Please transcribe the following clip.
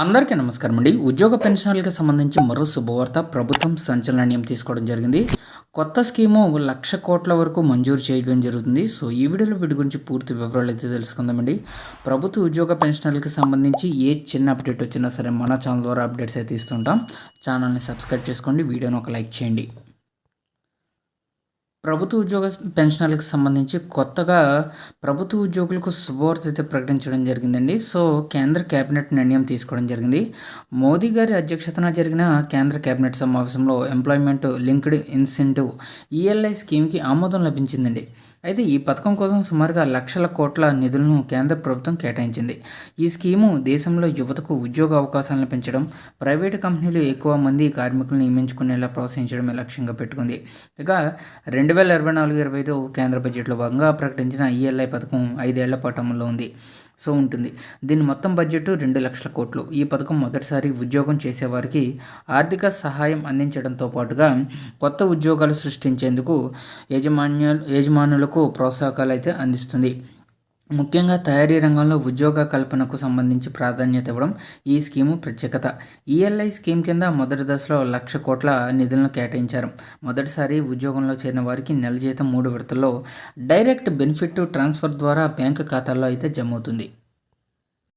అందరికీ నమస్కారం అండి. ఉద్యోగ పెన్షన్లకు సంబంధించి మరో శుభవార్త. ప్రభుత్వం సంచలన నిర్ణయం తీసుకోవడం జరిగింది. కొత్త స్కీము లక్ష కోట్ల వరకు మంజూరు చేయడం జరుగుతుంది. సో ఈ వీడియోలో వీటి గురించి పూర్తి వివరాలు అయితే తెలుసుకుందామండి ప్రభుత్వ ఉద్యోగ పెన్షనర్లకు సంబంధించి ఏ చిన్న అప్డేట్ వచ్చినా సరే మన ఛానల్ ద్వారా అప్డేట్స్ అయితే ఇస్తుంటాం. ఛానల్ని సబ్స్క్రైబ్ చేసుకోండి. వీడియోని ఒక లైక్ చేయండి. ప్రభుత్వ ఉద్యోగ పెన్షనర్లకు సంబంధించి కొత్తగా ప్రభుత్వ ఉద్యోగులకు శుభవార్త అయితే ప్రకటించడం జరిగిందండి. సో కేంద్ర కేబినెట్ నిర్ణయం తీసుకోవడం జరిగింది. మోదీ గారి అధ్యక్షతన జరిగిన కేంద్ర కేబినెట్ సమావేశంలో ఎంప్లాయ్మెంట్ లింక్డ్ ఇన్సెంటివ్ ఈఎల్ఐ స్కీమ్కి ఆమోదం లభించిందండి. అయితే ఈ పథకం కోసం సుమారుగా లక్షల కోట్ల నిధులను కేంద్ర ప్రభుత్వం కేటాయించింది. ఈ స్కీము దేశంలో యువతకు ఉద్యోగ అవకాశాలను పెంచడం ప్రైవేటు కంపెనీలు ఎక్కువ మంది కార్మికులను నియమించుకునేలా ప్రోత్సహించడమే లక్ష్యంగా పెట్టుకుంది. ఇక రెండు వేల ఇరవై నాలుగు ఇరవై ఐదు కేంద్ర బడ్జెట్లో భాగంగా ప్రకటించిన ఈఎల్ఐ పథకం ఐదేళ్ళ పాటు అమల్లో ఉంది. సో ఉంటుంది. దీని మొత్తం బడ్జెట్ రెండు లక్షల కోట్లు. ఈ పథకం మొదటిసారి ఉద్యోగం చేసేవారికి ఆర్థిక సహాయం అందించడంతో పాటుగా కొత్త ఉద్యోగాలు సృష్టించేందుకు యజమాన్య యజమానులకు ప్రోత్సాహకాలు అయితే అందిస్తుంది. ముఖ్యంగా తయారీ రంగంలో ఉద్యోగ కల్పనకు సంబంధించి ప్రాధాన్యత ఇవ్వడం ఈ స్కీము ప్రత్యేకత. ఈఎల్ఐ స్కీమ్ కింద మొదటి దశలో లక్ష కోట్ల నిధులను కేటాయించారు. మొదటిసారి ఉద్యోగంలో చేరిన వారికి నెల జీతం మూడు విడతల్లో డైరెక్ట్ బెనిఫిట్ ట్రాన్స్ఫర్ ద్వారా బ్యాంకు ఖాతాల్లో అయితే జమ అవుతుంది.